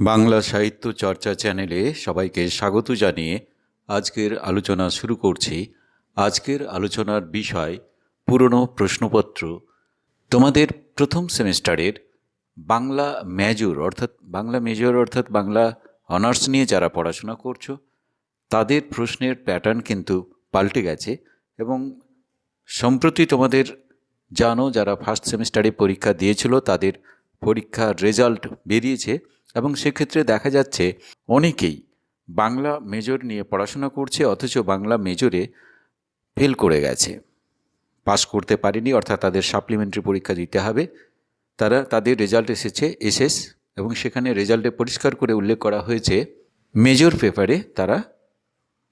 বাংলা সাহিত্য চর্চা চ্যানেলে সবাইকে স্বাগত জানিয়ে আজকের আলোচনা শুরু করছি। আজকের আলোচনার বিষয় পুরনো প্রশ্নপত্র। তোমাদের প্রথম সেমিস্টারের বাংলা মেজর অর্থাৎ বাংলা মেজর অর্থাৎ বাংলা অনার্স নিয়ে যারা পড়াশোনা করছ, তাদের প্রশ্নের প্যাটার্ন কিন্তু পাল্টে গেছে এবং সম্প্রতি তোমাদের জানো যারা ফার্স্ট সেমিস্টারে পরীক্ষা দিয়েছিল তাদের পরীক্ষার রেজাল্ট বেরিয়েছে এবং সেক্ষেত্রে দেখা যাচ্ছে অনেকেই বাংলা মেজর নিয়ে পড়াশোনা করছে, অথচ বাংলা মেজরে ফেল করে গেছে। পাস করতে পারেনি, অর্থাৎ তাদের সাপ্লিমেন্টারি পরীক্ষা দিতে হবে। তারা, তাদের রেজাল্ট এসেছে, এসএস, এবং সেখানে রেজাল্টে পরিষ্কার করে উল্লেখ করা হয়েছে, মেজর পেপারে তারা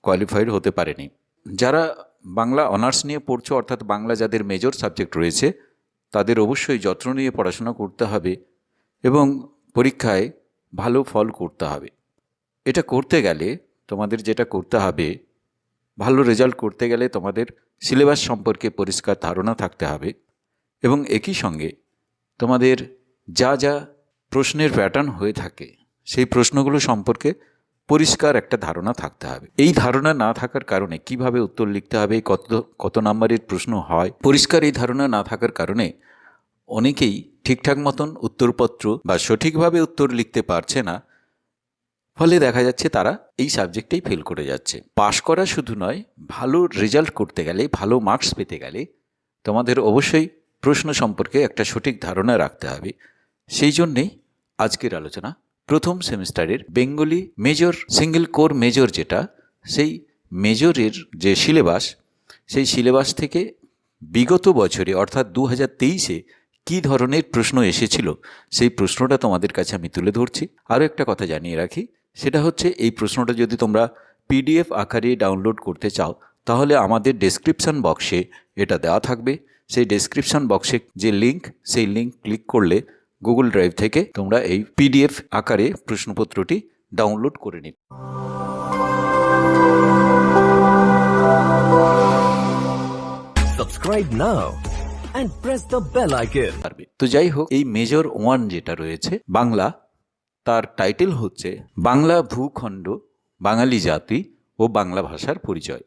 কোয়ালিফাইড হতে পারেনি। যারা বাংলা অনার্স নিয়ে পড়ছো, অর্থাৎ বাংলা যাদের মেজর সাবজেক্ট রয়েছে তাদের অবশ্যই যত্ন নিয়ে পড়াশোনা করতে হবে এবং পরীক্ষায় ভালো ফল করতে হবে। এটা করতে গেলে তোমাদের যেটা করতে হবে, ভালো রেজাল্ট করতে গেলে তোমাদের সিলেবাস সম্পর্কে পরিষ্কার ধারণা থাকতে হবে এবং একই সঙ্গে তোমাদের যা যা প্রশ্নের প্যাটার্ন হয়ে থাকে, সেই প্রশ্নগুলো সম্পর্কে পরিষ্কার একটা ধারণা থাকতে হবে। এই ধারণা না থাকার কারণে কীভাবে উত্তর লিখতে হবে, কত কত নাম্বারের প্রশ্ন হয়, পরিষ্কার এই ধারণা না থাকার কারণে অনেকেই ঠিকঠাক মতন উত্তরপত্র বা সঠিকভাবে উত্তর লিখতে পারছে না, ফলে দেখা যাচ্ছে তারা এই সাবজেক্টেই ফেল করে যাচ্ছে। পাশ করা শুধু নয়, ভালো রেজাল্ট করতে গেলে, ভালো মার্কস পেতে গেলে তোমাদের অবশ্যই প্রশ্ন সম্পর্কে একটা সঠিক ধারণা রাখতে হবে। সেই জন্যেই আজকের আলোচনা প্রথম সেমিস্টারের Bengali major single core major যেটা, সেই মেজরের যে সিলেবাস সেই সিলেবাস থেকে বিগত বছরে, অর্থাৎ দু হাজার তেইশে কী ধরনের প্রশ্ন এসেছিল? সেই প্রশ্নটা তোমাদের কাছে আমি তুলে ধরছি। আরও একটা কথা জানিয়ে রাখি, সেটা হচ্ছে এই প্রশ্নটা যদি তোমরা পিডিএফ আকারে ডাউনলোড করতে চাও, তাহলে আমাদের ডেসক্রিপশান বক্সে এটা দেওয়া থাকবে। সেই ডেসক্রিপশান বক্সে যে লিঙ্ক সেই লিঙ্ক ক্লিক করলে গুগল ড্রাইভ থেকে তোমরা এই পিডিএফ আকারে প্রশ্নপত্রটি ডাউনলোড করে নিবে। Subscribe now and press the bell icon. তো যাই হোক, এই মেজর ওয়ান যেটা রয়েছে, বাংলা, তার টাইটেল হচ্ছে বাংলা ভূখণ্ড, বাঙালি জাতি ও বাংলা ভাষার পরিচয়।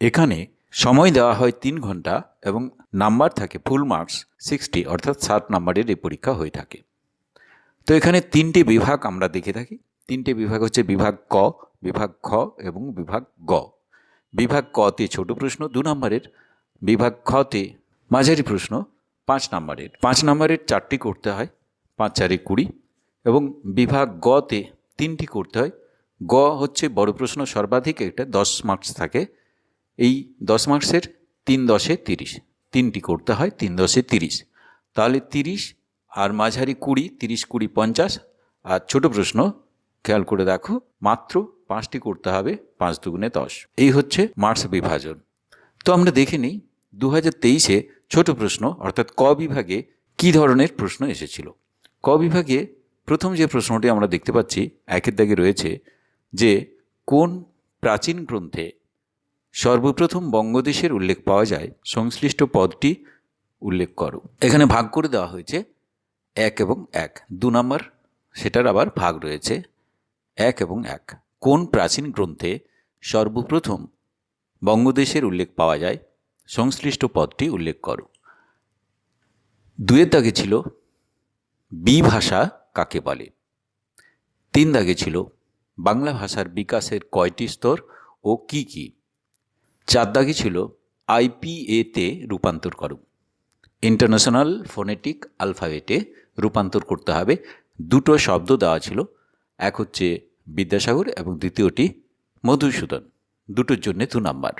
এখানে সময় দেওয়া হয় তিন ঘণ্টা এবং নাম্বার থাকে ফুল মার্কস সিক্সটি অর্থাৎ সাত নাম্বারের এই পরীক্ষা হয়ে থাকে। তো এখানে তিনটি বিভাগ আমরা দেখে থাকি। তিনটি বিভাগ হচ্ছে বিভাগ ক, বিভাগ খ এবং বিভাগ গ। বিভাগ কতে ছোট প্রশ্ন, দু নম্বরের। বিভাগ খতে মাঝারি প্রশ্ন, পাঁচ নম্বরের। পাঁচ নম্বরের চারটি করতে হয়, পাঁচ, চারে কুড়ি। এবং বিভাগ গতে তিনটি করতে হয়। গ হচ্ছে বড় প্রশ্ন, সর্বাধিক এটা দশ মার্কস থাকে। এই দশ মার্কসের তিন দশে তিরিশ। তিনটি করতে হয়, তিন দশে তিরিশ। তাহলে তিরিশ আর মাঝারি কুড়ি, তিরিশ, কুড়ি, পঞ্চাশ। আর ছোট প্রশ্ন, খেয়াল করে দেখো, মাত্র পাঁচটি করতে হবে, পাঁচ দুগুণে দশ। এই হচ্ছে মার্কস বিভাজন। তো আমরা দেখে নিই দু হাজার তেইশে ছোট প্রশ্ন, অর্থাৎ ক বিভাগে কী ধরনের প্রশ্ন এসেছিল? ক বিভাগে প্রথম যে প্রশ্নটি আমরা দেখতে পাচ্ছি, একের দাগে রয়েছে যে, কোন প্রাচীন গ্রন্থে সর্বপ্রথম বঙ্গদেশের উল্লেখ পাওয়া যায়? সংশ্লিষ্ট পদটি উল্লেখ করো। এখানে ভাগ করে দেওয়া হয়েছে এক এবং এক। দু নম্বর, সেটার আবার ভাগ রয়েছে এক এবং এক। কোন প্রাচীন গ্রন্থে সর্বপ্রথম বঙ্গদেশের উল্লেখ পাওয়া যায়? সংশ্লিষ্ট পদটি উল্লেখ করো। দুয়ের দাগে ছিল বি ভাষা কাকে বলে? তিন দাগে ছিল বাংলা ভাষার বিকাশের কয়টি স্তর ও কি কি? চার দাগে ছিল আইপিএতে রূপান্তর করো। ইন্টারন্যাশনাল ফোনেটিক আলফাবেটে রূপান্তর করতে হবে। দুটো শব্দ দেওয়া ছিল, এক হচ্ছে বিদ্যাসাগর এবং দ্বিতীয়টি মধুসূদন। দুটোর জন্যে দু নাম্বার।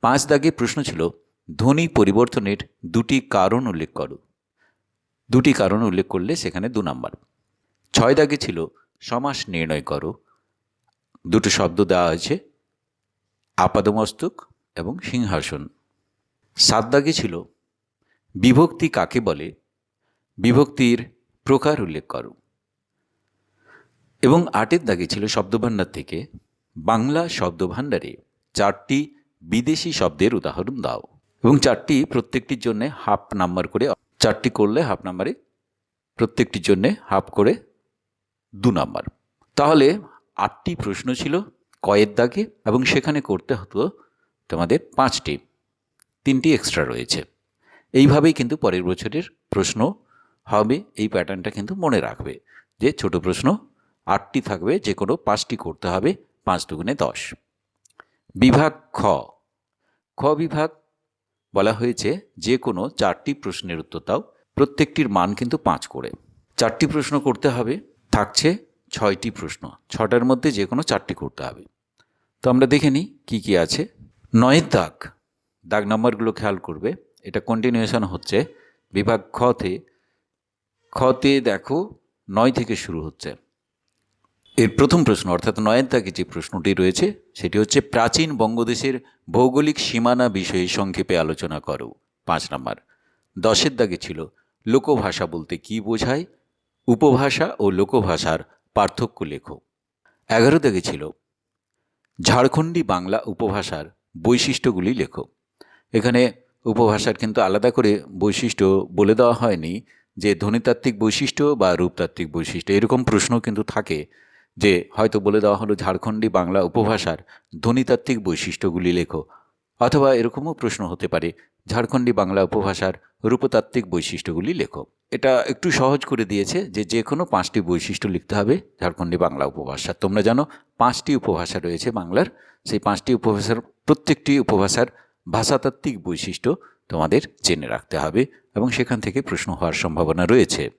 পাঁচ দাগে প্রশ্ন ছিল, ধ্বনি পরিবর্তনের দুটি কারণ উল্লেখ করো। দুটি কারণ উল্লেখ করলে সেখানে দু নাম্বার। ছয় দাগে ছিল, সমাস নির্ণয় করো। দুটো শব্দ দেওয়া হয়েছে, আপাদমস্তক এবং সিংহাসন। সাত দাগে ছিল, বিভক্তি কাকে বলে? বিভক্তির প্রকার উল্লেখ করো। এবং আটের দাগে ছিল শব্দভাণ্ডার থেকে, বাংলা শব্দভাণ্ডারে চারটি বিদেশি শব্দের উদাহরণ দাও। এবং চারটি প্রত্যেকটির জন্য হাফ নাম্বার করে, চারটি করলে হাফ নাম্বারে প্রত্যেকটির জন্যে হাফ করে দু নাম্বার। তাহলে আটটি প্রশ্ন ছিল কয়ের দাগে, এবং সেখানে করতে হতো তোমাদের পাঁচটি। তিনটি এক্সট্রা রয়েছে। এইভাবেই কিন্তু পরের বছরের প্রশ্ন হবে। এই প্যাটার্নটা কিন্তু মনে রাখবে যে ছোট প্রশ্ন, আটটি থাকবে, যে কোনো পাঁচটি করতে হবে, পাঁচ দুগুণে দশ। বিভাগ খ। খ বিভাগ বলা হয়েছে যে কোনো চারটি প্রশ্নের উত্তর দাও। প্রত্যেকটির মান কিন্তু পাঁচ করে। চারটি প্রশ্ন করতে হবে। থাকছে ছয়টি প্রশ্ন। ছটার মধ্যে যে কোনো চারটি করতে হবে। তো আমরা দেখে নিই কী কী আছে। নয়ের দাগ। দাগ নাম্বারগুলো খেয়াল করবে। এটা কন্টিনিউশন হচ্ছে। বিভাগ খতে খতে দেখো নয় থেকে শুরু হচ্ছে। এর প্রথম প্রশ্ন, অর্থাৎ নয়ের দাগে যে প্রশ্নটি রয়েছে, সেটি হচ্ছে, প্রাচীন বঙ্গদেশের ভৌগোলিক সীমানা বিষয়ে সংক্ষেপে আলোচনা করো। পাঁচ নম্বর, দশের দাগে ছিল, লোকভাষা বলতে কী বোঝায়? উপভাষা ও লোকভাষার পার্থক্য লেখো। এগারো দাগে ছিল, ঝাড়খণ্ডী বাংলা উপভাষার বৈশিষ্ট্যগুলি লেখো। এখানে উপভাষার কিন্তু আলাদা করে বৈশিষ্ট্য বলে দেওয়া হয়নি, যে ধ্বনিতাত্ত্বিক বৈশিষ্ট্য বা রূপতাত্ত্বিক বৈশিষ্ট্য, এরকম প্রশ্ন কিন্তু থাকে। যে হয়তো বলে দেওয়া হলো ঝাড়খণ্ডী বাংলা উপভাষার ধ্বনিতাত্ত্বিক বৈশিষ্ট্যগুলি লেখো, অথবা এরকমও প্রশ্ন হতে পারে, ঝাড়খণ্ডী বাংলা উপভাষার রূপতাত্ত্বিক বৈশিষ্ট্যগুলি লেখো। এটা একটু সহজ করে দিয়েছে যে যে কোনো পাঁচটি বৈশিষ্ট্য লিখতে হবে ঝাড়খণ্ডী বাংলা উপভাষা তোমরা জানো পাঁচটি উপভাষা রয়েছে বাংলার, সেই পাঁচটি উপভাষার প্রত্যেকটি উপভাষার ভাষাতাত্ত্বিক বৈশিষ্ট্য তোমাদের জেনে রাখতে হবে এবং সেখান থেকে প্রশ্ন হওয়ার সম্ভাবনা রয়েছে।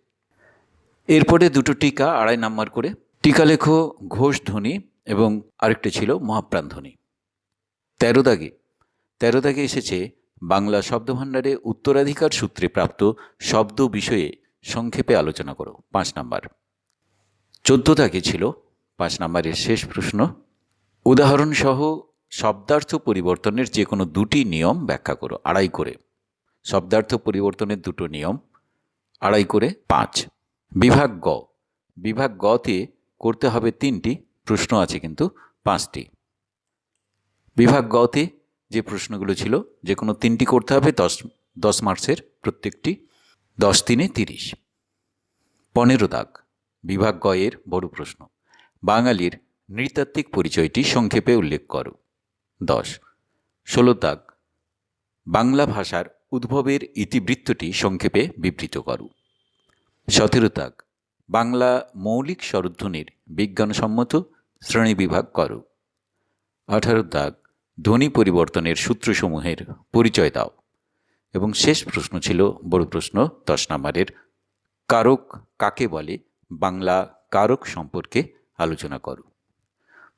এরপরে দুটো টিকা আড়াই নাম্বার করে। টিকা লেখো ঘোষ ধ্বনি এবং আরেকটি ছিল মহাপ্রাণ ধ্বনি তেরো দাগে তেরো দাগে এসেছে বাংলা শব্দভাণ্ডারে উত্তরাধিকার সূত্রে প্রাপ্ত শব্দ বিষয়ে সংক্ষেপে আলোচনা করো, পাঁচ নাম্বার। চোদ্দ দাগে ছিল, পাঁচ নাম্বারের শেষ প্রশ্ন, উদাহরণসহ শব্দার্থ পরিবর্তনের যে কোনো দুটি নিয়ম ব্যাখ্যা করো, আড়াই করে। শব্দার্থ পরিবর্তনের দুটো নিয়ম, আড়াই করে পাঁচ। বিভাগ গ, বিভাগ গতে করতে হবে তিনটি, প্রশ্ন আছে কিন্তু পাঁচটি। বিভাগ গতে যে প্রশ্নগুলো ছিল, যে কোনো তিনটি করতে হবে, দশ দশ মার্চের প্রত্যেকটি, দশ তিনে তিরিশ। পনেরো দাগ, বিভাগ গয়ের বড় প্রশ্ন। বাঙালির নৃতাত্ত্বিক পরিচয়টি সংক্ষেপে উল্লেখ করো। দশ, ষোলো দাগ, বাংলা ভাষার উদ্ভবের ইতিবৃত্তটি সংক্ষেপে বিবৃত করো। সতেরো দাগ বাংলা মৌলিক স্বরধ্বনির বিজ্ঞানসম্মত শ্রেণীবিভাগ করো। আঠারো দাগ, ধ্বনি পরিবর্তনের সূত্রসমূহের পরিচয় দাও। এবং শেষ প্রশ্ন ছিল, বড় প্রশ্ন, দশ নম্বরের, কারক কাকে বলে? বাংলা কারক সম্পর্কে আলোচনা করো।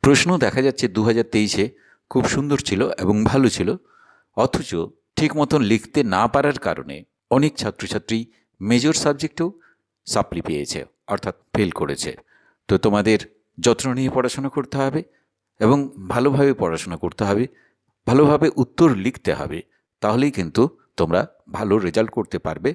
প্রশ্ন দেখা যাচ্ছে দু হাজার তেইশে, খুব সুন্দর ছিল এবং ভালো ছিল, অথচ ঠিক মতন লিখতে না পারার কারণে অনেক ছাত্রছাত্রী মেজর সাবজেক্টেও সাপ্লি পেয়েছে। অর্থাৎ ফেল করেছে। তো তোমাদের যত্ন নিয়ে পড়াশোনা করতে হবে এবং ভালোভাবে পড়াশোনা করতে হবে, ভালোভাবে উত্তর লিখতে হবে, তাহলেই কিন্তু তোমরা ভালো রেজাল্ট করতে পারবে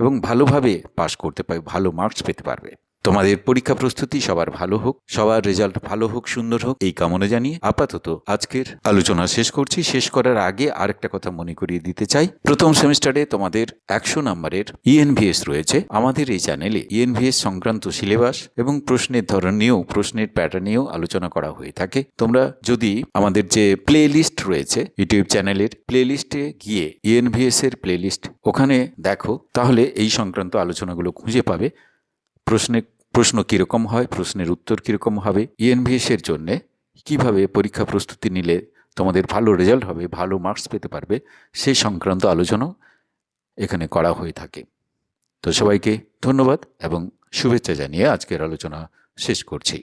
এবং ভালোভাবে পাশ করতে পারবে, ভালো মার্কস পেতে পারবে। তোমাদের পরীক্ষা প্রস্তুতি সবার ভালো হোক, সবার রেজাল্ট ভালো হোক, সুন্দর হোক, এই কামনা জানিয়ে আপাতত আজকের আলোচনা শেষ করছি। শেষ করার আগে আরেকটা কথা মনে করিয়ে দিতে চাই। প্রথম সেমিস্টারে তোমাদের একশো নম্বরের ইএনভিএস রয়েছে। আমাদের এই চ্যানেলে ইএনভিএস সংক্রান্ত সিলেবাস এবং প্রশ্নের ধরন নিয়েও, প্রশ্নের প্যাটার্ন নিয়েও আলোচনা করা হয়ে থাকে। তোমরা যদি আমাদের যে প্লে লিস্ট রয়েছে ইউটিউব চ্যানেলের প্লে লিস্টে গিয়ে ইএনভিএস এর প্লে লিস্ট ওখানে দেখো, তাহলে এই সংক্রান্ত আলোচনাগুলো খুঁজে পাবে। প্রশ্নে প্রশ্ন কীরকম হয়? প্রশ্নের উত্তর কীরকম হবে? ইএনভিএসের জন্য জন্যে কীভাবে পরীক্ষা প্রস্তুতি নিলে তোমাদের ভালো রেজাল্ট হবে, ভালো মার্কস পেতে পারবে সেই সংক্রান্ত আলোচনাও এখানে করা হয়ে থাকে। তো সবাইকে ধন্যবাদ এবং শুভেচ্ছা জানিয়ে আজকের আলোচনা শেষ করছি।